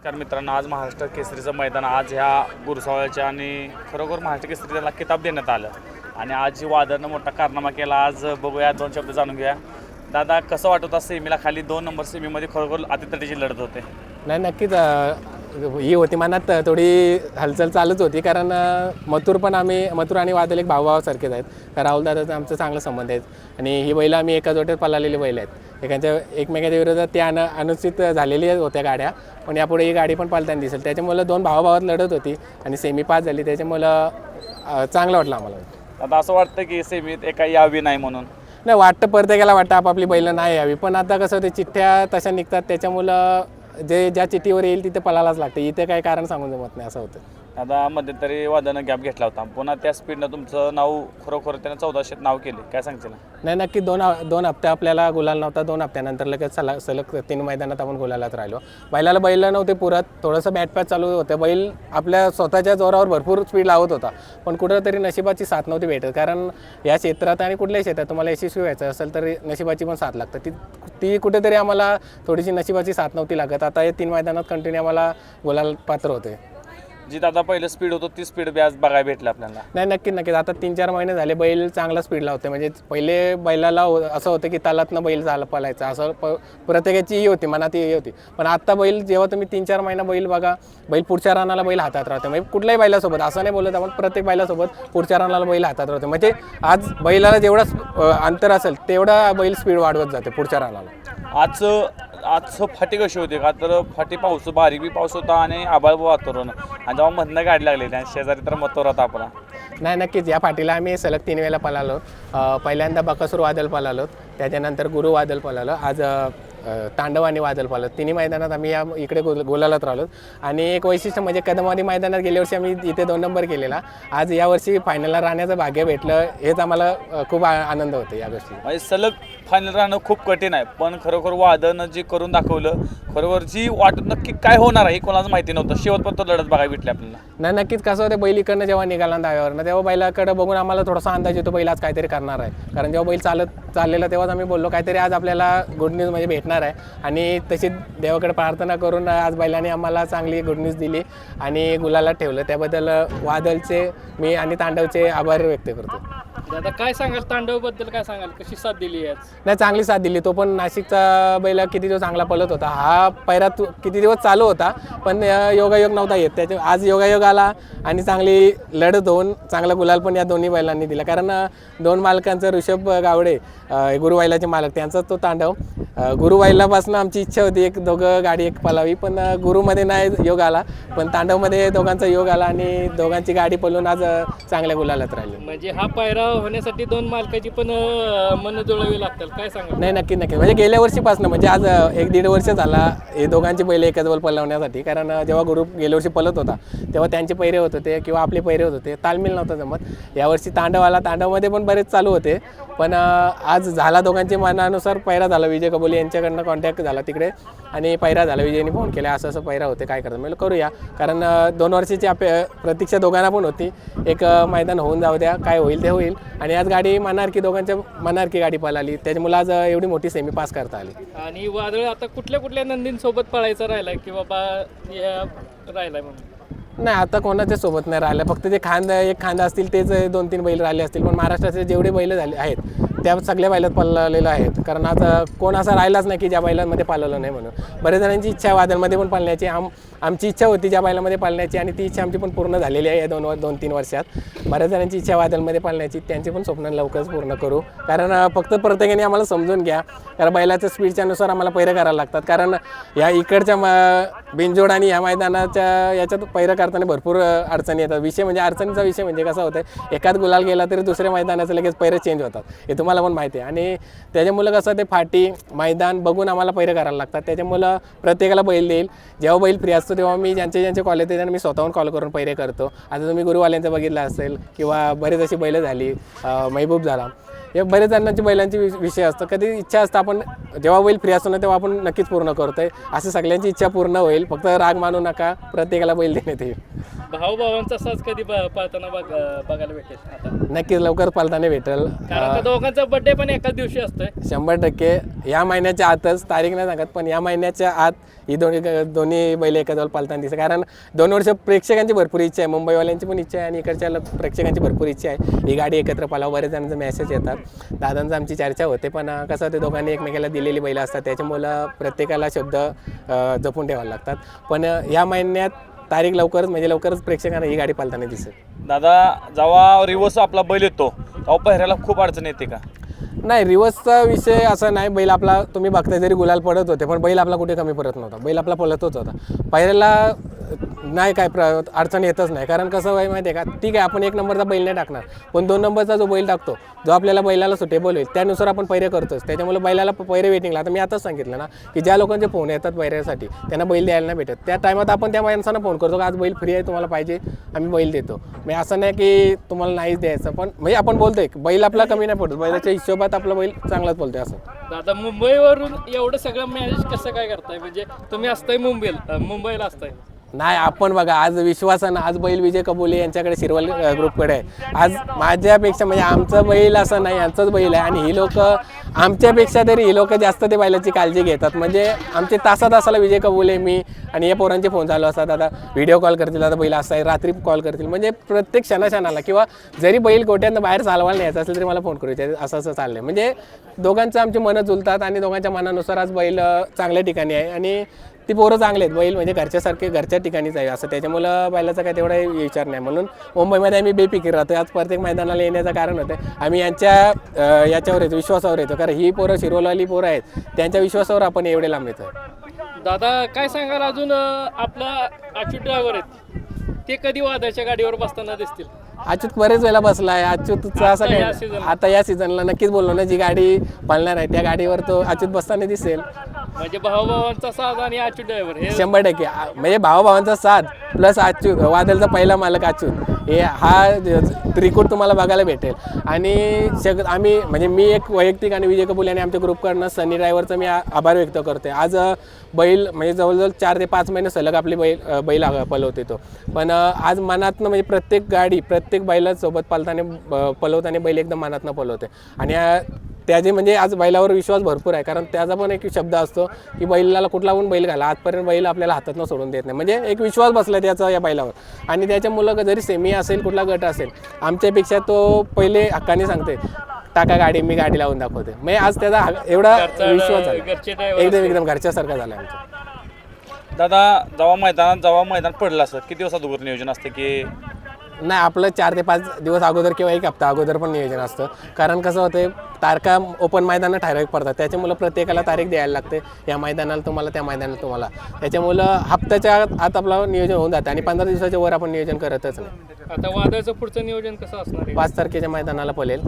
नमस्कार मित्रांनो आज महाराष्ट्र केसरीचं मैदान आज ह्या गुरसावळ्याच्या आणि खरोखर महाराष्ट्र केसरी त्याला किताब देण्यात आलं. आणि आज जी वादळनं मोठा कारनामा केला. आज बघूया दोन शब्द जाणून घेऊया. दादा कसं वाटत होता सेमीला खाली दोन नंबर सेमीमध्ये खरोखर अतितटीची लढत होते? नाही नक्कीच ही होती मनात थोडी हालचाल चालूच होती. कारण मथुर पण आम्ही मथुर आणि वादल एक भावभावासारखेच आहेत. राहुल दादाचं आमचं चांगलं संबंध आहेत आणि ही बैलं आम्ही एका जोट्यात पळालेली बैल आहेत. एकाच्या एकमेकाच्या विरोधात त्या अन अनुचित झालेली होत्या गाड्या. पण यापुढे ही गाडी पण पालताना दिसेल. त्याच्यामुळं दोन भावाभावात लढत होती. आणि सेमी पास झाली. त्याच्यामुळं चांगलं वाटलं आम्हाला. आता असं वाटतं की सेमीत एका यावी नाही म्हणून? नाही वाटतं प्रत्येकाला वाटतं आपापली बैल नाही यावी. पण आता कसं होते चिठ्ठ्या तशा निघतात. त्याच्यामुळं जे ज्या चिठ्ठीवर येईल तिथे पळायलाच लागतं. इथे काही कारण सांगून जमत नाही असं होतं. आता मध्यंतरी वादळनं गॅप घेतला होता. पुन्हा त्या स्पीडनं तुमचं नाव खरोखर त्यानं चौदाशेत नाव केले. काय सांगशील? नाही नक्की दोन दोन हप्ते आपल्याला गुलाल नव्हता. दोन हप्त्यानंतर लगेच सला सलग तीन मैदानात आपण गुलालात राहिलो. बैलाला बैल नव्हते पुरत. थोडंसं बॅट पॅच चालू होतं. बैल आपल्या स्वतःच्या जोरावर भरपूर स्पीड लावत होता. पण कुठंतरी नशिबाची साथ नव्हती भेटत. कारण या क्षेत्रात आणि कुठल्याही क्षेत्रात तुम्हाला यशस्वी व्हायचं असेल तर नशिबाची पण साथ लागते. ती ती कुठेतरी आम्हाला थोडीशी नशिबाची साथ नव्हती लागत. आता हे तीन मैदानात कंटिन्यू आम्हाला गुलाल पात्र होते. जी दादा पहिलं स्पीड होतं ती स्पीड बी आज बघायला भेटलं आपल्याला. नाही नक्की नक्कीच आता तीन चार महिने झाले बैल चांगला स्पीड लावते म्हणजे पहिले बैलाला हो- असं होतं की तालातनं बैल झालं पळायचं. असं प प्रत्येकाची ही होती मनात ही होती. पण आत्ता बैल जेव्हा तुम्ही तीन चार महिना बैल बघा बैल पुढच्या रानाला बैल हातात राहते. म्हणजे कुठल्याही बैलासोबत असं नाही बोलत आपण प्रत्येक बैलासोबत पुढच्या रानाला बैल हातात राहते. म्हणजे आज बैलाला जेवढा अं, अंतर असेल तेवढा बैल स्पीड वाढवत जाते पुढच्या रानाला. आज आजचं फाटी कशी होती का? तर फाटी पाऊस बारीक बी पाऊस होता आणि आबाळ वातावरण. आणि मधनं गाडी लागली आणि शेजारी तर मथुर होता आपला. नाही नक्कीच. या पाठीला आम्ही सलग तीन वेळेला पळालो. पहिल्यांदा बकासूर वादल पळालो. त्याच्यानंतर गुरु वादल पळालो. आज तांडव आणि वादल पळालो. तिन्ही मैदानात आम्ही या इकडे गोल गोलालात राहिलो. आणि एक वैशिष्ट्य म्हणजे कदमवाडी मैदानात गेल्या वर्षी आम्ही इथे दोन नंबर केलेला. आज यावर्षी फायनलला राहण्याचं भाग्य भेटलं हेच आम्हाला खूप आनंद होतो या गोष्टी म्हणजे सलग फायनल राहणं खूप कठीण आहे. पण खरोखर वादळनं जे करून दाखवलं खरोखर जी वाटत नक्की काय होणार आहे हे कोणाला माहिती नव्हतं. शेवटपर्यंत लढत बघायला भेटली आपल्याला. नाही नक्कीच कसं होतं बैल इकडनं जेव्हा निघाला ना दाव्यावरनं तेव्हा बैलाकडे बघून आम्हाला थोडासा अंदाज येतो बैल आज काहीतरी करणार आहे. कारण जेव्हा बैल चालत चाललेला तेव्हाच आम्ही बोललो काहीतरी आज आपल्याला गुड न्यूज म्हणजे भेटणार आहे. आणि तशी देवाकडे प्रार्थना करून आज बैलाने आम्हाला चांगली गुड न्यूज दिली आणि गुलाला ठेवलं. त्याबद्दल वादलचे मी आणि तांडवचे आभार व्यक्त करतो. दादा काय सांगाल? तांडवबद्दल काय सांगाल? कशी साथ दिली आज? नाही चांगली साथ दिली. तो पण नाशिकचा बैल किती दिवस चांगला पळत होता. हा पैरा किती दिवस चालू होता पण योगायोग नव्हता येत. त्याच्या आज योगायोग आला आणि चांगली लढत होऊन चांगला गुलाल पण या दोन्ही बैलांनी दिला. कारण दोन मालकांचं ऋषभ गावडे अं, गुरुवाईलाचे मालक त्यांचा तो तांडव गुरुवाईलापासून आमची इच्छा होती एक दोघं गाडी एक पलावी. पण गुरुमध्ये नाही योग आला. पण तांडवमध्ये दोघांचा योग आला आणि दोघांची गाडी पळून आज चांगल्या गुलालात राहिली. म्हणजे हा पायरा होण्यासाठी दोन मालकाची पण मन जुळवावी लागतात काय सांगाल? नाही नक्की नक्की. म्हणजे गेल्या वर्षीपासून म्हणजे आज एक दीड वर्ष झाला हे दोघांची पहिले एकच बल पलवण्यासाठी कारण जेव्हा ग्रुप गेल्या वर्षी पलत होता तेव्हा त्यांचे पैरे होत होते किंवा आपले पैरे होत होते. तालमील नव्हतं जमत. यावर्षी तांडव आला. तांडवमध्ये पण बरेच चालू होते. पण आज झाला दोघांच्या मनानुसार पैरा झाला. विजय कबोली यांच्याकडनं कॉन्टॅक्ट झाला तिकडे आणि पैरा झाला विजयने फोन केला असं असं पैरा होते काय करतात? म्हणजे करूया. कारण दोन वर्षाची आपे प्रतीक्षा दोघांना पण होती. एक मैदान होऊन जाऊ द्या काय होईल ते होईल. आणि आज गाडी मनारकी दोघांच्या मनारकी गाडी पळाली. त्याच्यामुळे आज एवढी मोठी सेमी पास करता आली. आणि वादळ आता कुठल्या कुठल्या नंदींसोबत पळायचा राहिला की बाबा राहिलाय म्हणून? नाही आता कोणाच्या सोबत नाही राहिलं. फक्त ते खांदा एक खांदा असतील तेच दोन तीन बैल राहिले असतील. पण महाराष्ट्राचे जेवढे बैल झाले आहेत त्या सगळ्या बैलात पळलेलं आहेत. कारण आता कोण असा राहिलाच नाही की ज्या बैलांमध्ये पाळलं नाही म्हणून. बऱ्याच जणांची इच्छा वादळमध्ये पण पाळण्याची. आम आमची इच्छा होती ज्या बैलामध्ये पाळण्याची आणि ती इच्छा आमची पण पूर्ण झालेली आहे या दोन वर- दोन तीन वर्षात. बऱ्याच जणांची इच्छा वादळमध्ये पाळण्याची. त्यांची पण स्वप्न लवकरच पूर्ण करू. कारण फक्त प्रत्येकाने आम्हाला समजून घ्या. कारण बैलाच्या स्पीडच्यानुसार आम्हाला पैरं करायला लागतात. कारण या इकडच्या म बिनजोड आणि या मैदानाच्या याच्यात पैरं करताना भरपूर अडचणी येतात. विषय म्हणजे अडचणीचा विषय म्हणजे कसा होतं एकाच गुलाल गेला तरी दुसऱ्या मैदानाचं लगेच पैरं चेंज होतात. हे तुम्हाला पण माहिती आहे. आणि त्याच्यामुळं कसं ते फाटी मैदान बघून आम्हाला पहिरे करायला लागतात. त्याच्यामुळं प्रत्येकाला बैल देईल. जेव्हा बैल फ्री असतो तेव्हा मी ज्यांचे ज्यांचे कॉल येते त्यांना मी स्वतःहून कॉल करून पहिरे करतो. आता तुम्ही गुरुवाल्यांचं बघितलं असेल किंवा बरेच अशी बैलं झाली महबूब झाला. हे बरेच जणांची बैलांची विषय असतं. कधी इच्छा असतं आपण जेव्हा बैल फ्री असतो ना तेव्हा आपण नक्कीच पूर्ण करतोय. असं सगळ्यांची इच्छा पूर्ण होईल. फक्त राग मानू नका. प्रत्येकाला बैल देण्यात येईल. भाऊ भावांचा साज कधी ब- पळताना बघ बघायला भेटेल आता. नक्कीच लवकर पालताना भेटेल. कारण दोघांचा बर्थडे पण एकाच दिवशी असतोय. शंभर टक्के. या महिन्याच्या आतच तारीख नाही सांगत पण या महिन्याच्या आत ही दोन्ही दोन्ही बैल एका पालताना दिसत कारण दोन वर्ष प्रेक्षकांची भरपूर इच्छा आहे मुंबईवाल्यांची पण इच्छा आहे आणि इकडच्या लोक- प्रेक्षकांची भरपूर इच्छा आहे. ही गाडी एकत्र पालावं बरेच जणांचे मेसेज येतात. दादांचं आमची चर्चा होते पण अं, कसं ते दोघांनी एकमेकाला दिलेली बैलं असतात त्याच्यामुळं प्रत्येकाला शब्द अं, जपून ठेवावे लागतात. पण अं, या महिन्यात तारीख लवकरच म्हणजे लवकरच प्रेक्षकांना ही गाडी पालताना दिसेल. दादा जेव्हा रिवर्स आपला बैल येतो तेव्हा पहिऱ्याला खूप अडचण येते का? नाही रिवर्सचा विषय असा नाही बैल आपला तुम्ही बघताय जरी गुलाल पडत होते पण बैल आपला कुठे कमी पडत नव्हता. बैल आपला पळतच होता. पहिल्याला नाही काय प्र अडचण येतच नाही. कारण कसं आहे माहिती आहे का? ठीक आहे आपण एक नंबरचा बैल नाही टाकणार. पण दोन नंबरचा जो बैल टाकतो जो आपल्याला बैलाला सुटेबल होईल त्यानुसार आपण पैरे करतोच. त्याच्यामुळे बैलाला पहिरे पैरे वेटिंगला आता मी आताच सांगितलं ना की ज्या लोकांचे फोन येतात पैऱ्यासाठी त्यांना बैल द्यायला नाही भेटत. त्या टायमात आपण त्या माणसांना फोन करतो का आज बैल फ्री आहे तुम्हाला पाहिजे आम्ही बैल देतो. म्हणजे असं नाही की तुम्हाला नाहीच द्यायचं पण म्हणजे आपण बोलतोय बैल आपला कमी नाही पडतो. बैलाच्या हिशोबात आपला बैल चांगलाच बोलतोय असं. दादा मुंबईवरून एवढं सगळं मॅनेज कसं काय करताय? म्हणजे तुम्ही असताय मुंबईला मुंबईला असताय. नाही आपण बघा आज विश्वासानं आज बैल विजय कबुले यांच्याकडे शिरवल ग्रुपकडे आहे. आज माझ्यापेक्षा म्हणजे आमचं बैल असं नाही यांचंच बैल आहे. आणि ही लोक आमच्यापेक्षा तरी ही लोक जास्त ते बैलाची काळजी घेतात. म्हणजे आमचे तासा तासाला विजय कबुले मी आणि या पोरांचे फोन चालू असतात. आता व्हिडिओ कॉल करतील आता बैल असा आहे रात्री कॉल करतील. म्हणजे प्रत्येक क्षणाक्षणाला किंवा जरी बैल गोट्यानं बाहेर चालवायला न्यायचं असेल तरी मला फोन करू इच्छितात. असं असं चाललंय. म्हणजे दोघांचं आमची मनं जुलतात आणि दोघांच्या मनानुसार आज बैल चांगल्या ठिकाणी आहे. आणि ती पोरं चांगले आहेत. बैल म्हणजे घरच्यासारखे घरच्या ठिकाणीच आहे. असं त्याच्यामुळं बैलाचा काय तेवढा विचार नाही. म्हणून मुंबईमध्ये आम्ही बेफिकीर राहतो. आज प्रत्येक मैदानाला येण्याचं कारण होतं. आम्ही यांच्या याच्यावर येतो विश्वासावर येतो. कारण ही पोरं शिरोलाली पोरं आहेत. त्यांच्या विश्वासावर आपण एवढे लांब येतो. दादा काय सांगाल अजून आपला अच्युत ड्रायव्हर आहेत? ते कधी वादाच्या गाडीवर बसताना दिसतील? अच्युत बरेच वेळेला बसला आहे अच्युतचं असं ला. आता या सीझनला नक्कीच बोललो ना जी गाडी पळणार आहे त्या गाडीवर तो अच्युत बसताना दिसेल. म्हणजे भावाभावांचा साथ आणि अच्युत ड्रायव्हर हे शंभर टक्के. आ- म्हणजे भावाभावांचा साथ प्लस अच्युत वादलचा पहिला मालक अच्युत हे हा त्रिकूट तुम्हाला बघायला भेटेल. आणि सग आम्ही म्हणजे मी एक वैयक्तिक आणि विजय कपूर यांनी आमच्या ग्रुपकडनं सनी ड्रायव्हरचा मी आ- आभार व्यक्त करते आज अ, बैल म्हणजे जवळजवळ चार ते पाच महिने सलग आपली बैल अ, बैल आ- पलवते तो. पण अ, आज मनातनं म्हणजे प्रत्येक गाडी प्रत्येक बैलासोबत पालताना ब- पलवताना बैल एकदम मनातनं पलवते आणि अ, त्याचे म्हणजे आज बैलावर विश्वास भरपूर आहे. कारण त्याचा पण एक शब्द असतो की बैलाला कुठला पण बैल घाला आजपर्यंत बैल आपल्याला हातातनं सोडून देत नाही. म्हणजे एक विश्वास बसला त्याचा या बैलावर. आणि त्याच्या मुलं जरी सेमी असेल कुठला गट असेल आमच्यापेक्षा तो पहिले हक्काने सांगते टाका गाडी मी गाडी लावून दाखवते म्हणजे आज त्याचा एवढा विश्वास झाला. एकदम एकदम घरच्यासारखा झाला आमचा. दादा जेव्हा मैदानात जेव्हा मैदान पडलं असतं किती दिवसात नियोजन असते की नाही आपलं चार ते पाच दिवस अगोदर किंवा एक हप्ता अगोदर पण नियोजन असतं. कारण कसं होतं तारखा ओपन मैदानं ठराविक पडतात. त्याच्यामुळं प्रत्येकाला तारीख द्यायला लागते. या मैदानाला तुम्हाला त्या मैदानाला तुम्हाला. त्याच्यामुळं हप्त्याच्या आत आपलं नियोजन होऊन जातं आणि पंधरा दिवसाच्या वर आपण नियोजन करतच नाही. आता वादाचं पुढचं नियोजन कसं असणार पाच तारखेच्या मैदानाला पडेल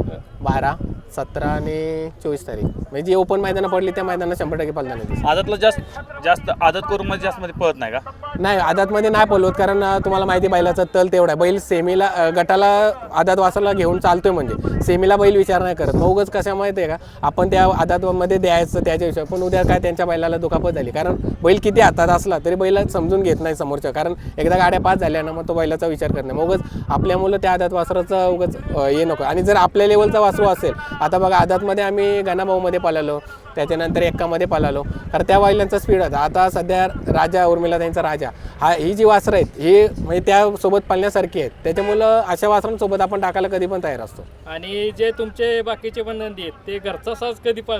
बारा. सतरा आणि चोवीस तारीख. म्हणजे जी ओपन मैदानं पडली त्या मैदानात शंभर टक्के पडणार नाही आदतला जास्त जास्त आदत करून मध्ये जास्त मध्ये पळत नाही का? नाही आदातमध्ये नाही पळवत कारण अं, तुम्हाला माहिती आहे बैलाचा तल तेवढा आहे. बैल सेमीला अं, गटाला आदात वासाला घेऊन चालतोय म्हणजे. सेमीला बैल विचार नाही करत. मग उगाच कशा माहिती आहे का? आपण त्या आदातमध्ये द्यायचं त्याच्या विषय पण उद्या काय त्यांच्या बैलाला दुखापत झाली? कारण बैल किती हातात असला तरी बैल समजून घेत नाही समोरच्या. कारण एकदा गाड्या पास झाल्या ना मग तो बैलाचा विचार करत नाही. मग उगाच आपल्या मुलं त्या आदात वासराचा उगाच अं, हे नको. आणि जर आपल्या लेवलचा वासरू असेल आता बघा आदातमध्ये आम्ही गणाभाऊमध्ये पळालो त्याच्यानंतर एक्कामध्ये पळालो. कारण त्या वाहिल्यांचा स्पीड होता. आता सध्या राजा उर्मिला त्यांचा राजा. हा ही जी वासरं आहेत ही म्हणजे त्यासोबत पाळण्यासारखी आहेत. त्याच्यामुळं अशा वासरांसोबत आपण टाकायला कधी पण तयार असतो. आणि जे तुमचे बाकीचे पण नंदी आहेत ते घरचा साज कधी पाळ